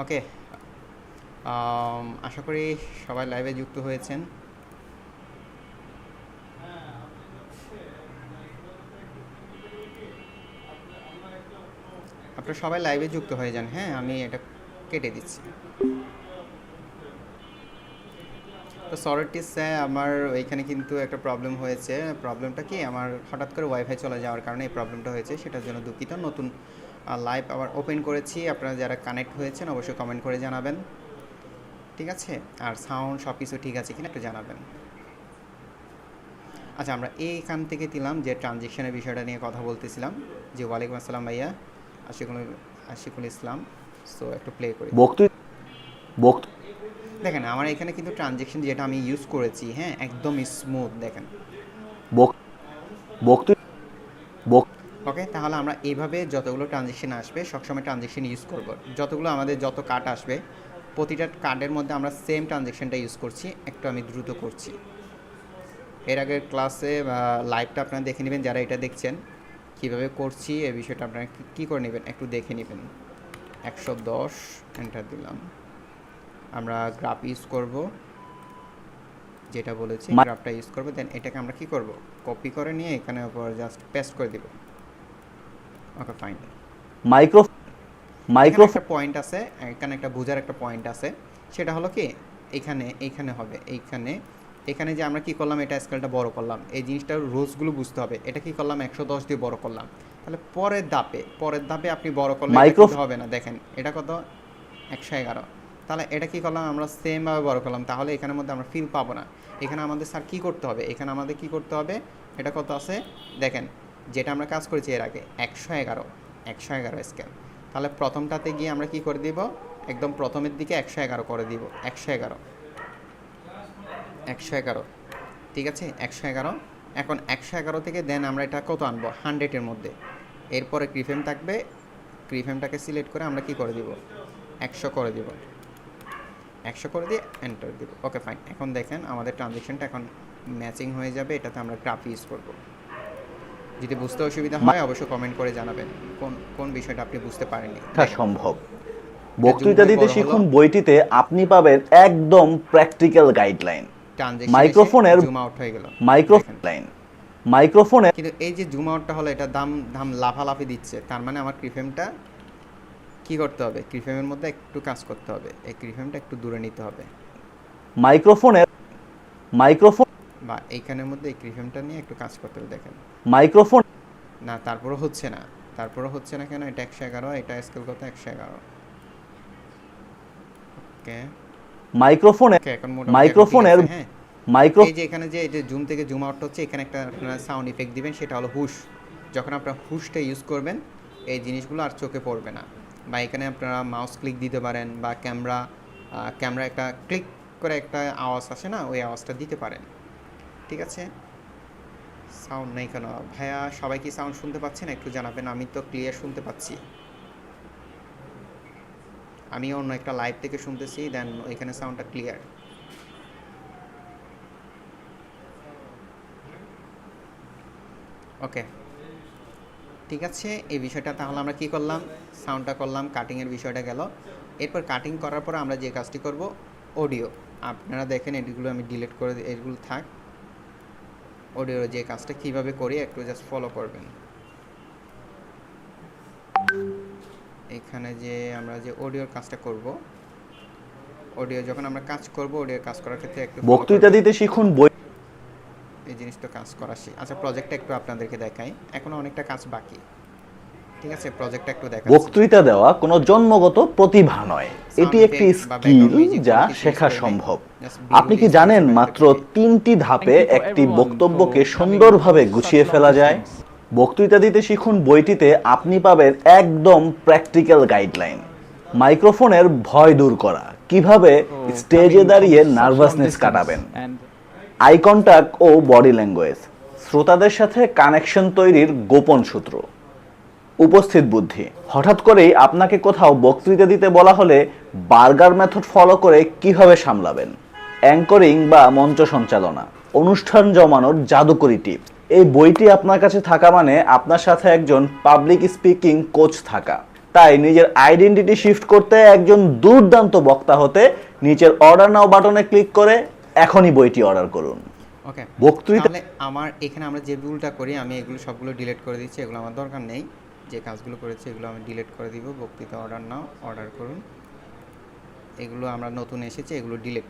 ওকে আম, আশা করি সবাই লাইভে যুক্ত হয়েছেন। আপনারা সবাই লাইভে যুক্ত হয়ে যান। হ্যাঁ আমি এটা কেটে দিচ্ছি। তো সরিটিস আমার ওইখানে কিন্তু একটা প্রবলেম হয়েছে। প্রবলেমটা কি? আমার হঠাৎ করে ওয়াইফাই চলে যাওয়ার কারণে এই প্রবলেমটা হয়েছে। সেটার জন্য দুঃখিত। নতুন লাইভ আবার ওপেন করেছি। আপনারা যারা কানেক্ট হয়েছেন অবশ্যই কমেন্ট করে জানাবেন। ঠিক আছে? আর সাউন্ড সব কিছু ঠিক আছে কিনা একটু জানাবেন। আচ্ছা আমরা এইখান থেকে দিলাম যে ট্রানজেকশনের বিষয়টা নিয়ে কথা বলতেছিলাম। যে ওয়ালাইকুম আসসালাম ভাইয়া। আশিকুল আশিকুল ইসলাম। সো একটু প্লে করি। বক্তৃ বক্ত দেখেন আমার এখানে কিন্তু ট্রানজেকশন যেটা আমি ইউজ করেছি হ্যাঁ একদম স্মুথ দেখেন। বক- বক্তৃ বক ওকে তাহলে আমরা এইভাবে যতগুলো ট্রানজেকশন আসবে সবসময় ট্রানজেকশন ইউজ করব। যতগুলো আমাদের যত কার্ড আসবে প্রতিটা কার্ডের মধ্যে আমরা সেম ট্রানজেকশনটা ইউজ করছি একটু আমি দ্রুত করছি। এর আগের ক্লাসে লাইভটা আপনারা দেখে নেবেন যারা এটা দেখছেন কীভাবে করছি এই বিষয়টা আপনারা কি- করে নেবেন একটু দেখে নেবেন। একশো দশ এন্টার দিলাম। আমরা গ্রাফ ইউজ করব। যেটা বলেছি গ্রাফটা ইউজ করব দেন এটাকে আমরা কি করব? কপি করে নিয়ে এখানে উপর জাস্ট পেস্ট করে দিব। ওকে ফাইন মাইক্রো মাইক্রো একটা পয়েন্ট আছে এখানে একটা বোঝার একটা পয়েন্ট আছে। সেটা হলো কি এখানে এইখানে হবে এইখানে এখানে যে আমরা কি করলাম এটা স্কেলটা বড় করলাম। এই জিনিসটার রোজগুলো বুঝতে হবে। এটা কি করলাম একশো দশ দিয়ে বড় করলাম। তাহলে পরের ধাপে পরের ধাপে আপনি বড় করলে হবে না। দেখেন এটা কত? একশো এগারো। তাহলে এটা কি করলাম আমরা সেমভাবে বড় করলাম। তাহলে এখানের মধ্যে আমরা ফিল পাবো না। এখানে আমাদের স্যার কি করতে হবে? এখানে আমাদের কি করতে হবে? এটা কত আছে? দেখেন যেটা আমরা কাজ করেছি এর আগে, একশো এগারো একশো এগারো স্কেল তাহলে প্রথমটাতে গিয়ে আমরা কি করে দিব? একদম প্রথমের দিকে একশো এগারো করে দিব, একশো এগারো। একশো এগারো, ঠিক আছে? একশো এগারো। এখন একশো এগারো থেকে দেন আমরা এটা কত আনব? হান্ড্রেডের মধ্যে। এরপরে ক্রিফেম থাকবে ক্রিফেমটাকে সিলেক্ট করে আমরা কি করে দিব? একশো করে দিব। একশো করে দিয়ে এন্টার দিব। ওকে ফাইন এখন দেখেন, আমাদের ট্রানজেকশনটা এখন ম্যাচিং হয়ে যাবে। এটাতে আমরা গ্রাফ ইউজ করব। যদি বুঝতে অসুবিধা হয় অবশ্যই কমেন্ট করে জানাবেন। কোন কোন বিষয়টা আপনি বুঝতে পারেননি? শেখা সম্ভব। বক্তৃতা দিতে শিখুন বইটিতে আপনি পাবেন একদম প্র্যাকটিক্যাল গাইডলাইন মাইক্রোফোনের- জুম আউট হয়ে গেল। মাইক্রো দেখেন। লাইন মাইক্রোফোনে কিন্তু এই যে জুম আউটটা হলো এটা দাম দাম লাফালাফি দিচ্ছে। তার মানে আমার ক্রিফেমটা কি করতে হবে? ক্রিফেমের মধ্যে একটু কাজ করতে হবে। এই ক্রিফেমটা একটু দূরে নিতে হবে। মাইক্রোফোনের মাইক্রোফোন বা এইখানের মধ্যে এই ক্রিফেমটা নিয়ে একটু কাজ করতে হবে দেখেন। মাইক্রোফোন? না তারপরও হচ্ছে না। তারপরও হচ্ছে না কেন? এটা একশো এগারো এটা স্কেল কত? একশো এগারো। ওকে। মাইক্রোফোনে মাইক্রোফোনের হ্যাঁ। মাইক্রো এই যে এখানে যে এটা জুম থেকে জুম আউট হচ্ছে এখানে একটা আপনারা সাউন্ড ইফেক্ট দিবেন সেটা হলো হুশ। যখন আপনারা হুশটা ইউজ করবেন এই জিনিসগুলো আর চোখে পড়বে না। বা এখানে আপনারা মাউস ক্লিক দিতে পারেন বা ক্যামেরা ক্যামেরা একটা ক্লিক করে একটা আওয়াজ আসে না ওই আওয়াজটা দিতে পারেন। ঠিক আছে? সাউন্ড নেই কেন? ভাইয়া, সবাই কি সাউন্ড শুনতে পাচ্ছেন? একটু জানাবেন, আমি তো ক্লিয়ার শুনতে পাচ্ছি। আমি অন্য একটা লাইভ থেকে শুনতেছি দেন ওইখানে সাউন্ডটা ক্লিয়ার ওকে ঠিক আছে, এই বিষয়টা তাহলে আমরা কি করলাম? সাউন্ডটা করলাম কাটিংয়ের বিষয়টা গেল। এরপর কাটিং করার পর আমরা যে কাজটি করব অডিও আপনারা দেখেন, এগুলো আমি ডিলিট করে এগুলো থাক। অডিওর যে কাজটা কীভাবে করি একটু জাস্ট ফলো করবেন। এখানে যে আমরা যে অডিওর কাজটা করব অডিও যখন আমরা কাজ করব অডিও কাজ করার ক্ষেত্রে একটু বক্তৃতা দিতে শিখুন বই এই জিনিসটা কাজ করা আচ্ছা প্রজেক্টটা একটু আপনাদেরকে দেখাই। এখনও অনেকটা কাজ বাকি। ঠিক আছে প্রজেক্টটা একটু দেখা বক্তৃতা দেওয়া কোনো জন্মগত প্রতিভা নয়। এটি একটি স্কিল যা শেখা সম্ভব। আপনি কি জানেন মাত্র তিনটি ধাপে একটি বক্তব্যকে সুন্দরভাবে গুছিয়ে ফেলা যায়। বক্তৃতা দিতে শিখুন বইটিতে আপনি পাবেন একদম প্র্যাকটিক্যাল গাইডলাইন মাইক্রোফোনের ভয় দূর করা। কীভাবে স্টেজে দাঁড়িয়ে নার্ভাসনেস কাটাবেন। আই কন্টাক্ট ও বডি ল্যাঙ্গুয়েজ শ্রোতাদের সাথে কানেকশন তৈরির গোপন সূত্র। উপস্থিত বুদ্ধি। হঠাৎ করেই আপনাকে কোথাও বক্তৃতা দিতে বলা হলে বার্গার মেথড ফলো করে কীভাবে সামলাবেন? অ্যাঙ্করিং বা মঞ্চ সঞ্চালনা অনুষ্ঠান জমানোর জাদুকরি টিপ। এই বইটি আপনার কাছে থাকা মানে আপনার সাথে একজন পাবলিক স্পিকিং কোচ থাকা। তাই নিজের আইডেন্টিটি শিফট করতে একজন দুর্দান্ত বক্তা হতে নিচের অর্ডার নাও বাটনে ক্লিক করে এখনই বইটি অর্ডার করুন। ওকে বক্তৃতা আমার এখানে আমরা যে ভুলটা করি আমি এগুলো সবগুলো ডিলিট করে দিচ্ছি এগুলো আমার দরকার নেই। যে কাজগুলো করেছি এগুলো আমি ডিলিট করে দিব। বক্তৃতা অর্ডার নাও অর্ডার করুন। এগুলো আমরা নতুন এসেছে এগুলো ডিলিট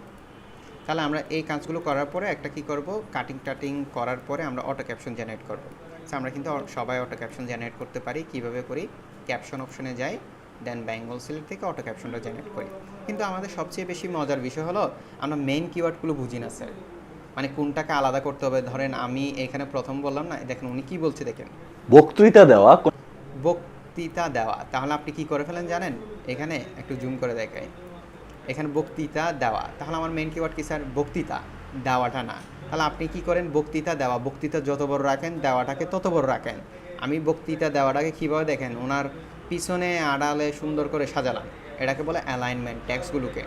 তাহলে আমরা এই কাজগুলো করার পরে একটা কি করব? কাটিং টাটিং করার পরে আমরা অটো ক্যাপশন জেনারেট করব। So, আমরা কিন্তু সবাই অটো ক্যাপশন জেনারেট করতে পারি। কীভাবে করি? ক্যাপশন অপশনে যাই দেন বেঙ্গল সিলেক্ট থেকে অটো ক্যাপশনটা জেনারেট করি। কিন্তু আমাদের সবচেয়ে বেশি মজার বিষয় হলো আমরা মেইন কিওয়ার্ডগুলো বুঝি না স্যার মানে কোনটাকে আলাদা করতে হবে? ধরেন আমি এখানে প্রথম বললাম না দেখেন উনি কি বলছে দেখেন। বক্তৃতা দেওয়া বক্তৃতা দেওয়া। তাহলে আপনি কি করে ফেলেন জানেন? এখানে একটু জুম করে দেখাই। এখানে বক্তৃতা দেওয়া। তাহলে আমার মেন কিওয়ার্ড কি স্যার? বক্তৃতা দেওয়াটা না। তাহলে আপনি কি করেন? বক্তৃতা দেওয়া। বক্তৃতা যত বড় রাখেন, দেওয়াটাকে তত বড় রাখেন। আমি বক্তৃতা দেওয়াটাকে কীভাবে দেখেন? ওনার পিছনে আড়ালে সুন্দর করে সাজালাম। এটাকে বলে অ্যালাইনমেন্ট ট্যাক্সগুলোকে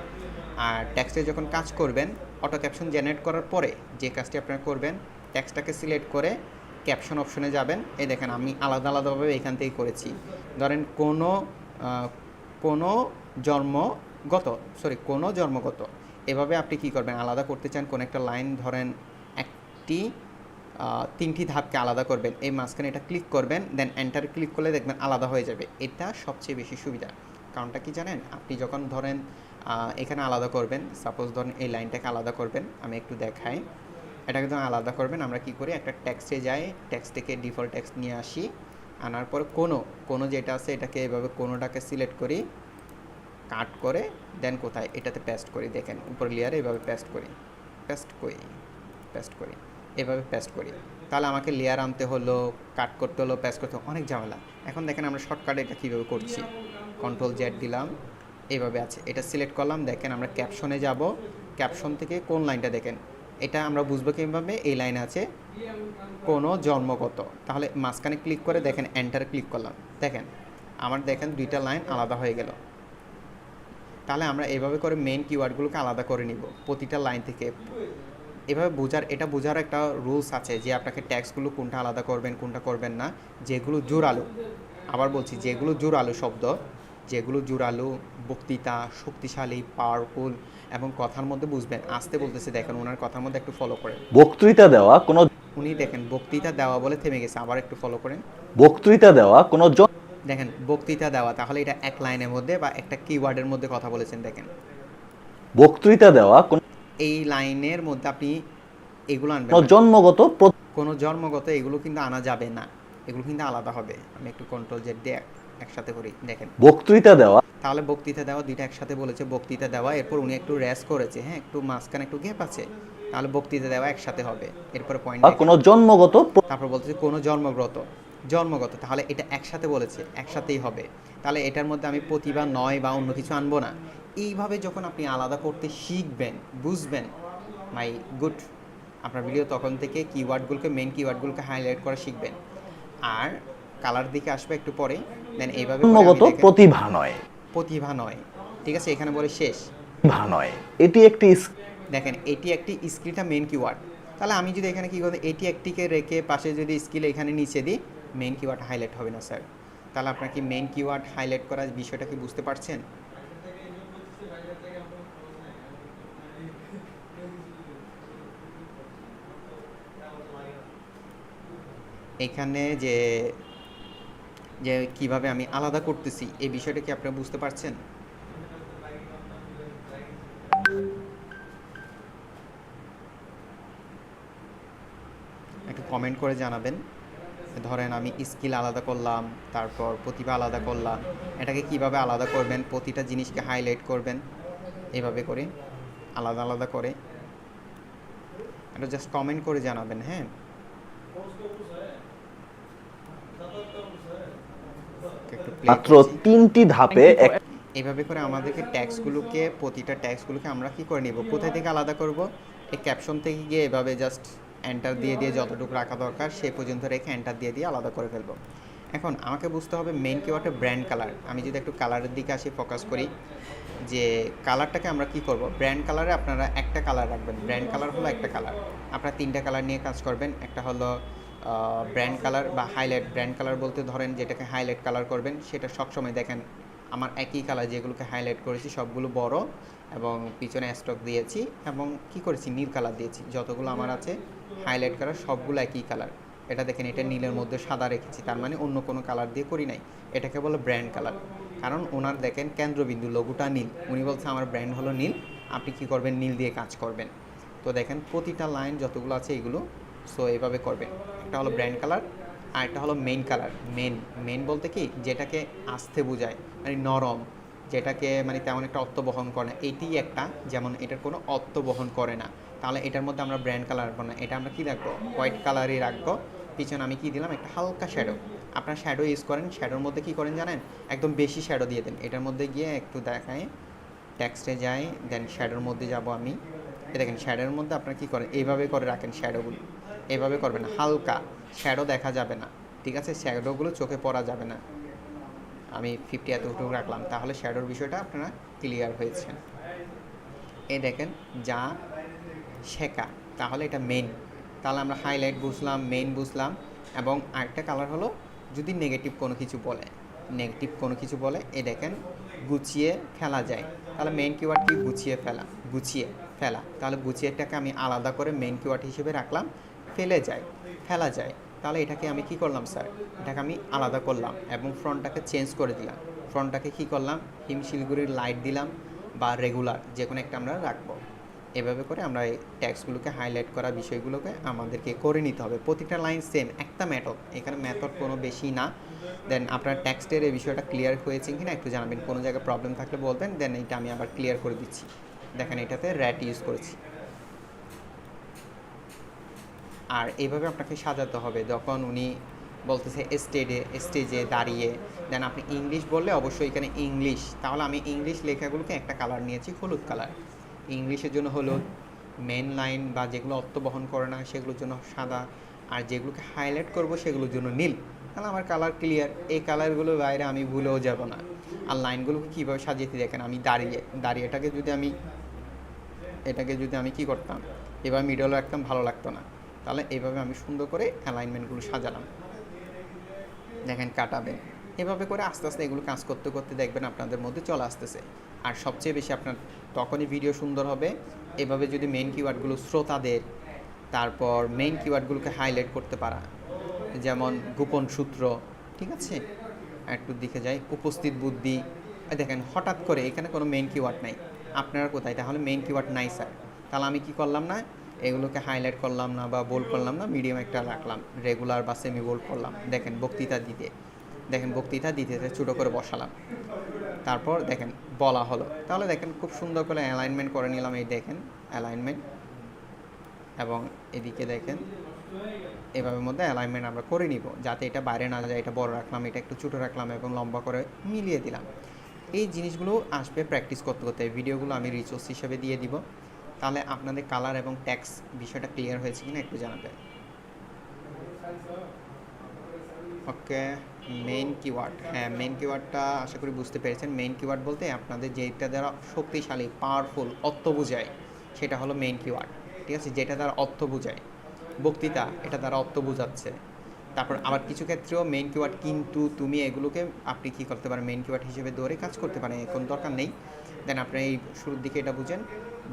আর ট্যাক্সে যখন কাজ করবেন অটো ক্যাপশন জেনারেট করার পরে যে কাজটি আপনারা করবেন ট্যাক্সটাকে সিলেক্ট করে ক্যাপশন অপশনে যাবেন। এই দেখেন, আমি আলাদা আলাদাভাবে এখান থেকে করেছি। ধরেন, কোনো কোনো জন্মগত সরি কোনো জন্মগত, এভাবে আপনি কি করবেন? আলাদা করতে চান, কোন একটা লাইন ধরেন, একটি তিনটি ধাপকে আলাদা করবেন। এই মাঝখানে এটা ক্লিক করবেন দেন এন্টার ক্লিক করলে দেখবেন আলাদা হয়ে যাবে। এটা সবচেয়ে বেশি সুবিধা। কারণটা কি জানেন? আপনি যখন ধরেন এখানে আলাদা করবেন সাপোজ ধরেন এই লাইনটাকে আলাদা করবেন, আমি একটু দেখাই। এটাকে যখন আলাদা করবেন। আমরা কি করি, একটা ট্যাক্সে যাই ট্যাক্স থেকে ডিফল্ট ট্যাক্স নিয়ে আসি। আনার পর কোনো কোনো যেটা আছে এটাকে এভাবে কোনোটাকে সিলেক্ট করি কাট করে দেন কোথায়? এটাতে পেস্ট করি, দেখেন, উপর লেয়ারে এভাবে পেস্ট করি। পেস্ট করি পেস্ট করি, এভাবে পেস্ট করি। তাহলে আমাকে লেয়ার আনতে হলো কাট করতে হলো পেস্ট করতে হলো, অনেক ঝামেলা। এখন দেখেন আমরা শর্টকাটে এটা কীভাবে করছি। কন্ট্রোল জেড দিলাম এইভাবে আছে। এটা সিলেক্ট করলাম, দেখেন আমরা ক্যাপশনে যাব। ক্যাপশন থেকে কোন লাইনটা দেখেন? এটা আমরা বুঝব কীভাবে? এই লাইন আছে কোনো জন্মগত। তাহলে মাঝখানে ক্লিক করে দেখেন এন্টার ক্লিক করলাম। দেখেন, আমার দেখেন দুইটা লাইন আলাদা হয়ে গেল। তাহলে আমরা এভাবে করে মেন কিওয়ার্ডগুলোকে আলাদা করে নিব প্রতিটা লাইন থেকে। এভাবে বোঝার, এটা বোঝার একটা রুলস আছে যে আপনাকে ট্যাক্সগুলো কোনটা আলাদা করবেন, কোনটা করবেন না। যেগুলো জোরালো। আবার বলছি, যেগুলো জোরালো শব্দ যেগুলো জোরালো বক্তৃতা শক্তিশালী পাওয়ারফুল এবং কথার মধ্যে বুঝবেন আসতে বলতেছে দেখেন ওনার কথার মধ্যে একটু ফলো করেন। বক্তৃতা দেওয়া কোনো উনি দেখেন বক্তৃতা দেওয়া বলে থেমে গেছে আবার একটু ফলো করেন। বক্তৃতা দেওয়া কোনো দেখেন বক্তৃতা দেওয়া তাহলে এটা এক লাইনের মধ্যে বা একটা কিওয়ার্ডের মধ্যে কথা বলেছেন দেখেন। বক্তৃতা দেওয়া কোনো এই লাইনের মধ্যে আপনি এগুলো আনবেন জন্মগত কোনো জন্মগত এগুলো কিন্তু আনা যাবে না এগুলো কিন্তু আলাদা হবে। আমি একটু কন্ট্রোল জেড দিয়ে একসাথে করি দেখেন। বক্তৃতা দেওয়া? তাহলে বক্তৃতা দেওয়া দুইটা একসাথে বলেছে বক্তৃতা দেওয়া এরপর উনি একটু র্যাস করেছে হ্যাঁ একটু মাঝখানে একটু গ্যাপ আছে তাহলে বক্তৃতা দেওয়া একসাথে হবে। এরপর পয়েন্ট কোনো জন্মগত তারপর বলতেছে কোনো জন্মগত জন্মগত তাহলে এটা একসাথে বলেছে একসাথেই হবে। তাহলে এটার মধ্যে আমি প্রতিভা নয় বা অন্য কিছু আনব না। এইভাবে যখন আপনি আলাদা করতে শিখবেন বুঝবেন মাই গুড আপনার ভিডিও তখন থেকে কিওয়ার্ডগুলোকে মেন কিওয়ার্ডগুলোকে হাইলাইট করা শিখবেন। আর কালার দিকে আসবে একটু পরে দেন এইভাবে জন্মগত প্রতিভা নয়। প্রতিভা নয়। ঠিক আছে এখানে বলে শেষ। ভা নয়। এটি একটি দেখেন এটি একটি স্কিলটা মেন কিওয়ার্ড তাহলে আমি যদি এখানে কি করি এটি একটিকে রেখে পাশে যদি স্কিল এখানে নিচে দিই মেন কিওয়ার্ড হাইলাইট হবে না স্যার তাহলে আপনার কি মেন কিওয়ার্ড হাইলাইট করার বিষয়টা কি বুঝতে পারছেন? এখানে যে যে কীভাবে আমি আলাদা করতেছি, এই বিষয়টা কি আপনারা বুঝতে পারছেন? একটু কমেন্ট করে জানাবেন। ধরেন আমি স্কিল আলাদা করলাম, তারপর প্রতিভা আলাদা করলাম, এটাকে কীভাবে আলাদা করবেন, প্রতিটা জিনিসকে হাইলাইট করবেন এভাবে করে, আলাদা আলাদা করে। এটা জাস্ট কমেন্ট করে জানাবেন হ্যাঁ? মাত্র তিনটি ধাপে এক এইভাবে করে আমাদেরকে ট্যাক্সগুলোকে প্রতিটা ট্যাক্সগুলোকে আমরা কি করে নিব? কোথায় থেকে আলাদা করব? এই ক্যাপশন থেকে গিয়ে এভাবে জাস্ট এন্টার দিয়ে দিয়ে যতটুকু রাখা দরকার সেই পর্যন্ত রেখে এন্টার দিয়ে দিয়ে আলাদা করে ফেলব। এখন আমাকে বুঝতে হবে মেন কিওয়ার্ডটা ব্র্যান্ড কালার আমি যদি একটু কালারের দিকে আসি ফোকাস করি যে কালারটাকে আমরা কি করব? ব্র্যান্ড কালারে আপনারা একটা কালার রাখবেন। ব্র্যান্ড কালার হলো একটা কালার আপনারা তিনটা কালার নিয়ে কাজ করবেন। একটা হলো ব্র্যান্ড কালার বা হাইলাইট ব্র্যান্ড কালার বলতে ধরেন যেটাকে হাইলাইট কালার করবেন, সেটা সবসময় দেখেন আমার একই কালার যেগুলোকে হাইলাইট করেছি সবগুলো বড় এবং পিছনে স্টক দিয়েছি এবং কি করেছি? নীল কালার দিয়েছি। যতগুলো আমার আছে হাইলাইট কালার সবগুলো একই কালার এটা দেখেন, এটা নীলের মধ্যে সাদা রেখেছি, তার মানে অন্য কোনো কালার দিয়ে করি নাই। এটাকে বলে ব্র্যান্ড কালার কারণ ওনার দেখেন কেন্দ্রবিন্দু লঘুটা নীল। উনি বলছে, আমার ব্র্যান্ড হলো নীল। আপনি কি করবেন? নীল দিয়ে কাজ করবেন। তো দেখেন, প্রতিটা লাইন যতগুলো আছে এগুলো সো এইভাবে করবেন একটা হলো ব্র্যান্ড কালার আর একটা হলো মেইন কালার মেন মেন বলতে কি? যেটাকে আস্তে বোঝায়। মানে নরম। যেটাকে মানে তেমন একটা অর্থ বহন করে না। এটি একটা, যেমন এটার কোনো অর্থ বহন করে না। তাহলে এটার মধ্যে আমরা ব্র্যান্ড কালার রাখব না। এটা আমরা কি রাখব? হোয়াইট কালারই রাখব। পিছনে আমি কি দিলাম? একটা হালকা শ্যাডো আপনার শ্যাডো ইউজ করেন। শ্যাডোর মধ্যে কি করেন জানেন? একদম বেশি শ্যাডো দিয়ে দেন। এটার মধ্যে গিয়ে একটু দেখায় টেক্সটে যাই। দেন শ্যাডোর মধ্যে যাব আমি। দেখেন শ্যাডোর মধ্যে আপনারা কী করেন? এইভাবে করে রাখেন শ্যাডোগুলো এভাবে করবেন হালকা শ্যাডো দেখা যাবে না। ঠিক আছে? শ্যাডোগুলো চোখে পড়া যাবে না। আমি ফিফটি এতটুকু রাখলাম। তাহলে শ্যাডোর বিষয়টা আপনারা ক্লিয়ার হয়েছে। এই দেখেন, যা শেখা, তাহলে এটা মেন তাহলে আমরা হাইলাইট বুঝলাম মেন বুঝলাম এবং আরেকটা কালার হলো যদি নেগেটিভ কোনো কিছু বলে। নেগেটিভ কোনো কিছু বলে, এ দেখেন, গুছিয়ে ফেলা যায়। তাহলে মেন কিওয়ার্ড কি? গুছিয়ে ফেলা গুছিয়ে ফেলা। তাহলে গুছিয়েটাকে আমি আলাদা করে মেন কিওয়ার্ড হিসেবে রাখলাম। ফেলে যায়, ফেলা যায়, তাহলে এটাকে আমি কি করলাম স্যার? এটাকে আমি আলাদা করলাম এবং ফ্রন্টটাকে চেঞ্জ করে দিলাম। ফ্রন্টটাকে কি করলাম? হিম শিলিগুড়ির লাইট দিলাম বা রেগুলার যে কোনো একটা আমরা রাখব। এভাবে করে আমরা এই ট্যাক্সগুলোকে হাইলাইট করা বিষয়গুলোকে আমাদেরকে করে নিতে হবে। প্রতিটা লাইন সেম একটা মেথড এখানে মেথড কোনো বেশি না। দেন আপনার ট্যাক্সটের এই বিষয়টা ক্লিয়ার হয়েছে কি না একটু জানাবেন। কোনো জায়গায় প্রবলেম থাকলে বলবেন দেন এটা আমি আবার ক্লিয়ার করে দিচ্ছি। দেখেন এটাতে র্যাট ইউজ করেছি। আর এইভাবে আপনাকে সাজাতে হবে। যখন উনি বলতেছে স্টেজে স্টেজে দাঁড়িয়ে দেন আপনি ইংলিশ বললে অবশ্যই এখানে ইংলিশ তাহলে আমি ইংলিশ লেখাগুলোকে একটা কালার নিয়েছি, হলুদ কালার ইংলিশের জন্য হলুদ মেন লাইন বা যেগুলো অর্থ বহন করে না, সেগুলোর জন্য সাদা। আর যেগুলোকে হাইলাইট করব, সেগুলোর জন্য নীল। তাহলে আমার কালার ক্লিয়ার এই কালারগুলোর বাইরে আমি ভুলেও যাব না। আর লাইনগুলোকে কীভাবে সাজিয়েছি দেখেন, আমি দাঁড়িয়ে, দাঁড়িয়েটাকে যদি আমি, এটাকে যদি আমি কি করতাম? এবার মিডলও একদম ভালো লাগতো না। তাহলে এইভাবে আমি সুন্দর করে অ্যালাইনমেন্টগুলো সাজালাম। দেখেন কাটাবেন এভাবে করে আস্তে আস্তে এগুলো কাজ করতে করতে দেখবেন আপনাদের মধ্যে চলে আসতেছে। আর সবচেয়ে বেশি আপনার তখনই ভিডিও সুন্দর হবে। এভাবে যদি মেন কিওয়ার্ডগুলো শ্রোতাদের, তারপর মেইন কিওয়ার্ডগুলোকে হাইলাইট করতে পারা। যেমন গোপন সূত্র, ঠিক আছে? একটু দিকে যাই, উপস্থিত বুদ্ধি। দেখেন, হঠাৎ করে এখানে কোনো মেইন কিওয়ার্ড নাই। আপনারা কোথায়? তাহলে মেইন কিওয়ার্ড নাই স্যার তাহলে আমি কি করলাম না? এগুলোকে হাইলাইট করলাম না বা বোল্ড করলাম না মিডিয়াম একটা রাখলাম। রেগুলার বা সেমি বোল্ড করলাম। দেখেন বক্তৃতা দিতে। দেখেন বক্তৃতা দিতে ছোটো করে বসালাম। তারপর দেখেন বলা হলো। তাহলে দেখেন খুব সুন্দর করে অ্যালাইনমেন্ট করে নিলাম এই দেখেন অ্যালাইনমেন্ট এবং এদিকে দেখেন এভাবে মধ্যে অ্যালাইনমেন্ট আমরা করে নিব, যাতে এটা বাইরে না যায়, এটা বড় রাখলাম, এটা একটু ছোটো রাখলাম এবং লম্বা করে মিলিয়ে দিলাম। এই জিনিসগুলো আসবে প্র্যাকটিস করতে করতে। ভিডিওগুলো আমি রিসোর্স হিসেবে দিয়ে দিব। তাহলে আপনাদের কালার এবং ট্যাক্স বিষয়টা ক্লিয়ার হয়েছে কিনা একটু জানাবেন। ওকে মেইন কিওয়ার্ড হ্যাঁ মেইন কিওয়ার্ডটা আশা করি বুঝতে পেরেছেন। মেইন কিওয়ার্ড বলতে আপনাদের যেটা দ্বারা শক্তিশালী পাওয়ারফুল অর্থ বোঝায়, সেটা হলো মেইন কিওয়ার্ড ঠিক আছে? যেটা দ্বারা অর্থ বোঝায়। বক্তৃতা, এটা দ্বারা অর্থ বোঝাচ্ছে। তারপর আবার কিছু ক্ষেত্রেও মেইন কিওয়ার্ড কিন্তু তুমি এগুলোকে, আপনি কী করতে পারেন? মেইন কিওয়ার্ড হিসেবে ধরে কাজ করতে পারেন কোনো দরকার নেই। দেন আপনি এই শুরুর দিকে এটা বুঝেন।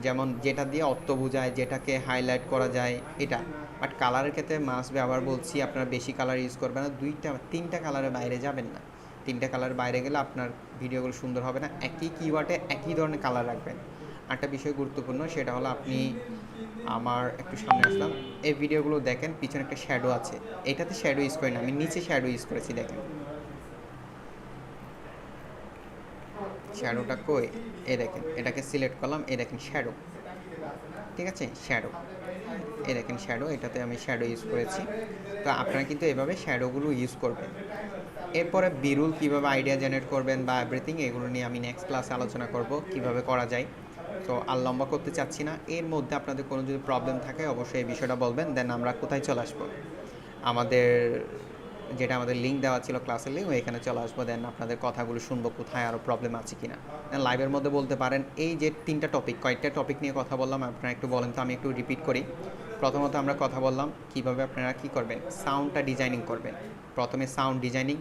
যেমন যেটা দিয়ে অর্থ বোঝায়, যেটাকে হাইলাইট করা যায়, এটা। বাট কালারের ক্ষেত্রে মাস আবার বলছি, আপনারা বেশি কালার ইউজ করবেন না, দুইটা, তিনটা কালারের বাইরে যাবেন না। তিনটা কালার বাইরে গেলে আপনার ভিডিওগুলো সুন্দর হবে না। একই কিওয়ার্ডে একই ধরনের কালার রাখবেন। একটা বিষয় গুরুত্বপূর্ণ, সেটা হলো আপনি আমার একটু সামনে আসলাম। এই ভিডিওগুলো দেখেন, পিছনে একটা শ্যাডো আছে। এটাতে শ্যাডো ইউজ করি না, আমি নিচে শ্যাডো ইউজ করেছি, দেখেন। শ্যাডোটা কই? এ দেখেন, এটাকে সিলেক্ট করলাম এ দেখেন শ্যাডো। ঠিক আছে? শ্যাডো। এ দেখেন শ্যাডো, এটাতে আমি শ্যাডো ইউজ করেছি। তো আপনারা কিন্তু এভাবে শ্যাডোগুলো ইউজ করবেন। এরপরে বিরুল কীভাবে আইডিয়া জেনারেট করবেন বা এভরিথিং এগুলো নিয়ে আমি নেক্সট ক্লাসে আলোচনা করব, কীভাবে করা যায়। তো আর লম্বা করতে চাচ্ছি না। এর মধ্যে আপনাদের কোনো যদি প্রবলেম থাকে, অবশ্যই এই বিষয়টা বলবেন দেন আমরা কোথায় চলে আসব? আমাদের যেটা আমাদের লিঙ্ক দেওয়া ছিল ক্লাসের লিঙ্ক এখানে চলে আসব। দেন আপনাদের কথাগুলো শুনব, কোথায় আরও প্রবলেম আছে কিনা। দেন লাইভের মধ্যে বলতে পারেন, এই যে তিনটা টপিক কয়েকটা টপিক নিয়ে কথা বললাম, আপনারা একটু বলেন তো, আমি একটু রিপিট করি। প্রথমত আমরা কথা বললাম, কীভাবে আপনারা কি করবেন? সাউন্ডটা ডিজাইনিং করবেন। প্রথমে সাউন্ড ডিজাইনিং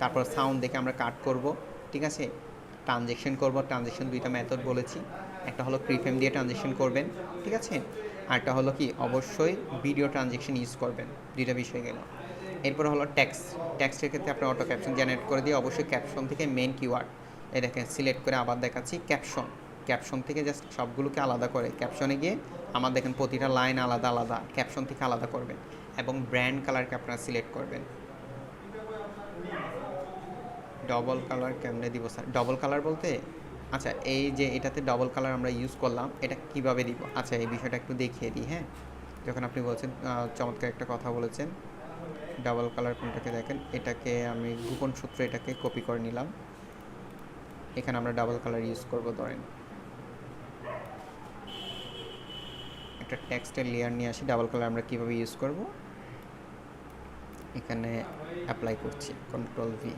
তারপর সাউন্ড দেখে আমরা কাট করব, ঠিক আছে? ট্রানজেকশন করব ট্রানজেকশন দুইটা মেথড বলেছি। একটা হলো প্রিফেম দিয়ে ট্রানজেকশন করবেন, ঠিক আছে? আরটা হলো কি? অবশ্যই ভিডিও ট্রানজেকশন ইউজ করবেন। দুইটা বিষয় গেল। এরপর হলো ট্যাক্স ট্যাক্সের ক্ষেত্রে আপনি অটো ক্যাপশন জেনারেট করে দিয়ে অবশ্যই ক্যাপশন থেকে মেন কিওয়ার্ড এই দেখেন সিলেক্ট করে আবার দেখাচ্ছি ক্যাপশন ক্যাপশন থেকে জাস্ট সবগুলোকে আলাদা করে ক্যাপশনে গিয়ে আমার দেখেন প্রতিটা লাইন আলাদা আলাদা ক্যাপশন থেকে আলাদা করবেন এবং ব্র্যান্ড কালারকে আপনারা সিলেক্ট করবেন। ডবল কালার কেমনে দিব স্যার ডবল কালার বলতে আচ্ছা এই যে এটাতে ডবল কালার আমরা ইউজ করলাম, এটা কীভাবে দিব? আচ্ছা এই বিষয়টা একটু দেখিয়ে দিই হ্যাঁ? যখন আপনি বলছেন চমৎকার একটা কথা বলেছেন। ডাবল কালার কোনটাকে দেখেন, এটাকে আমি গোপন সূত্রে এটাকে কপি করে নিলাম। এখানে আমরা ডাবল কালার ইউজ করব, ধরেন। একটা টেক্সটের লেয়ার নিয়ে আসি, ডাবল কালার আমরা কীভাবে ইউজ করব? এখানে অ্যাপ্লাই করছি কন্ট্রোল ভি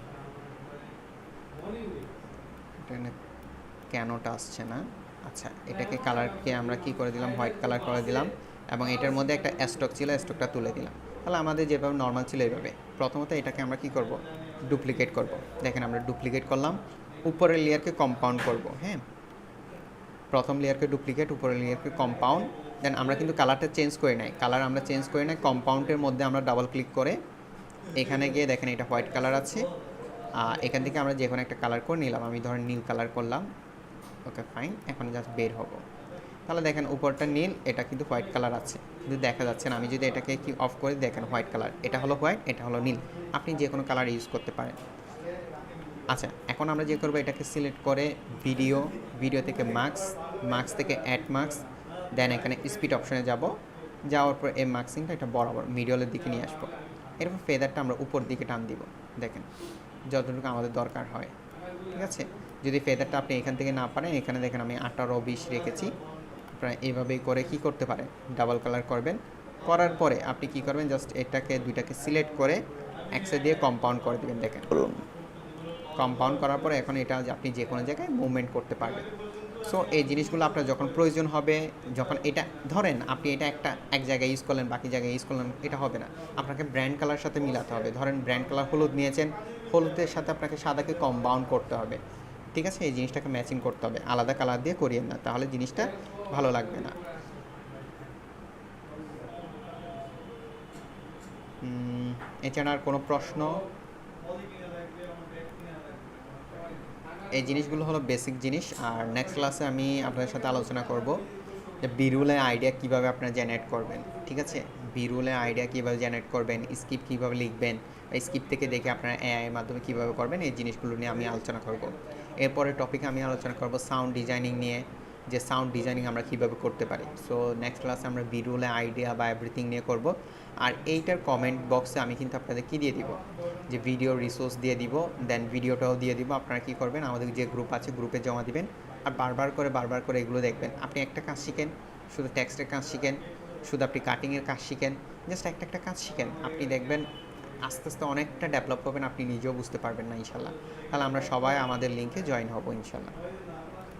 এখানে কেনটা আসছে না? আচ্ছা এটাকে কালারকে আমরা কি করে দিলাম? হোয়াইট কালার করে দিলাম, এবং এটার মধ্যে একটা স্টক ছিল স্টকটা তুলে দিলাম। তাহলে আমাদের যেভাবে নর্মাল ছিল এইভাবে। প্রথমত এটাকে আমরা কি করব? ডুপ্লিকেট করব। দেখেন আমরা ডুপ্লিকেট করলাম উপরের লেয়ারকে কম্পাউন্ড করব হ্যাঁ? প্রথম লেয়ারকে ডুপ্লিকেট উপরের লেয়ারকে কম্পাউন্ড দেন আমরা কিন্তু কালারটা চেঞ্জ করে নাই। কালার আমরা চেঞ্জ করে নাই কম্পাউন্ডের মধ্যে আমরা ডাবল ক্লিক করে এখানে গিয়ে দেখেন এটা হোয়াইট কালার আছে। আহ, এখান থেকে আমরা যে কোনো একটা কালার করে নিলাম। আমি ধরেন নীল কালার করলাম। ওকে ফাইন এখন জাস্ট বের হব। তাহলে দেখেন উপরটা নীল এটা কিন্তু হোয়াইট কালার আছে। কিন্তু দেখা যাচ্ছে না, আমি যদি এটাকে কি অফ করে দেখেন হোয়াইট কালার এটা হলো হোয়াইট এটা হলো নীল। আপনি যে কোনো কালার ইউজ করতে পারেন। আচ্ছা এখন আমরা যে করব, এটাকে সিলেক্ট করে ভিডিও ভিডিও থেকে মার্কস মার্কস থেকে অ্যাড মার্কস দেন এখানে স্পিড অপশনে যাব। যাওয়ার পর এই মার্কসিংটা এটা বরাবর মিডিয়ালের দিকে নিয়ে আসব। এরপর ফেদারটা আমরা উপর দিকে টান দিব, দেখেন। যতটুকু আমাদের দরকার হয়, ঠিক আছে? যদি ফেদারটা আপনি এখান থেকে না পারেন, এখানে দেখেন আমি আঠারো, বিশ রেখেছি। আপনারা এইভাবেই করে কি করতে পারেন? ডাবল কালার করবেন। করার পরে আপনি কি করবেন? জাস্ট এটাকে দুইটাকে সিলেক্ট করে একসে দিয়ে কম্পাউন্ড করে দেবেন দেখেন। কম্পাউন্ড করার পরে এখন এটা আপনি যে কোনো জায়গায় মুভমেন্ট করতে পারবেন। সো এই জিনিসগুলো আপনার যখন প্রয়োজন হবে যখন এটা ধরেন আপনি এটা একটা এক জায়গায় ইউজ করলেন বাকি জায়গায় ইউজ করলেন এটা হবে না। আপনাকে ব্র্যান্ড কালার সাথে মিলাতে হবে। ধরেন ব্র্যান্ড কালার হলুদ নিয়েছেন হলুদের সাথে আপনাকে সাদাকে কম্পাউন্ড করতে হবে। ঠিক আছে? এই জিনিসটাকে ম্যাচিং করতে হবে। আলাদা কালার দিয়ে করিয়েন না। তাহলে জিনিসটা ভালো লাগবে না। এছাড়া আর কোনো প্রশ্ন? এই জিনিসগুলো হলো বেসিক জিনিস। আর নেক্সট ক্লাসে আমি আপনাদের সাথে আলোচনা করব যে বিরুলে আইডিয়া কীভাবে আপনারা জেনারেট করবেন, ঠিক আছে? বিরুলে আইডিয়া কীভাবে জেনারেট করবেন স্কিপ কীভাবে লিখবেন স্কিপ থেকে দেখে আপনারা এআই এর মাধ্যমে কীভাবে করবেন, এই জিনিসগুলো নিয়ে আমি আলোচনা করব। এরপরে টপিকে আমি আলোচনা করব সাউন্ড ডিজাইনিং নিয়ে। যে সাউন্ড ডিজাইনিং আমরা কীভাবে করতে পারি। সো নেক্সট ক্লাসে আমরা বিরুলে আইডিয়া বা এভরিথিং নিয়ে করব। আর এইটার কমেন্ট বক্সে আমি কিন্তু আপনাদের কি দিয়ে দিব? যে ভিডিও রিসোর্স দিয়ে দিব দেন ভিডিওটাও দিয়ে দিব। আপনারা কি করবেন? আমাদের যে গ্রুপ আছে গ্রুপে জমা দিবেন। আর বারবার করে বারবার করে এগুলো দেখবেন। আপনি একটা কাজ শিখেন, শুধু টেক্সটের কাজ শিখেন, শুধু আপনি কাটিংয়ের কাজ শিখেন জাস্ট একটা একটা কাজ শিখেন। আপনি দেখবেন আস্তে আস্তে অনেকটা ডেভেলপ করবেন আপনি নিজেও বুঝতে পারবেন না, ইনশাল্লাহ। তাহলে আমরা সবাই আমাদের লিঙ্কে জয়েন হব, ইনশাল্লাহ।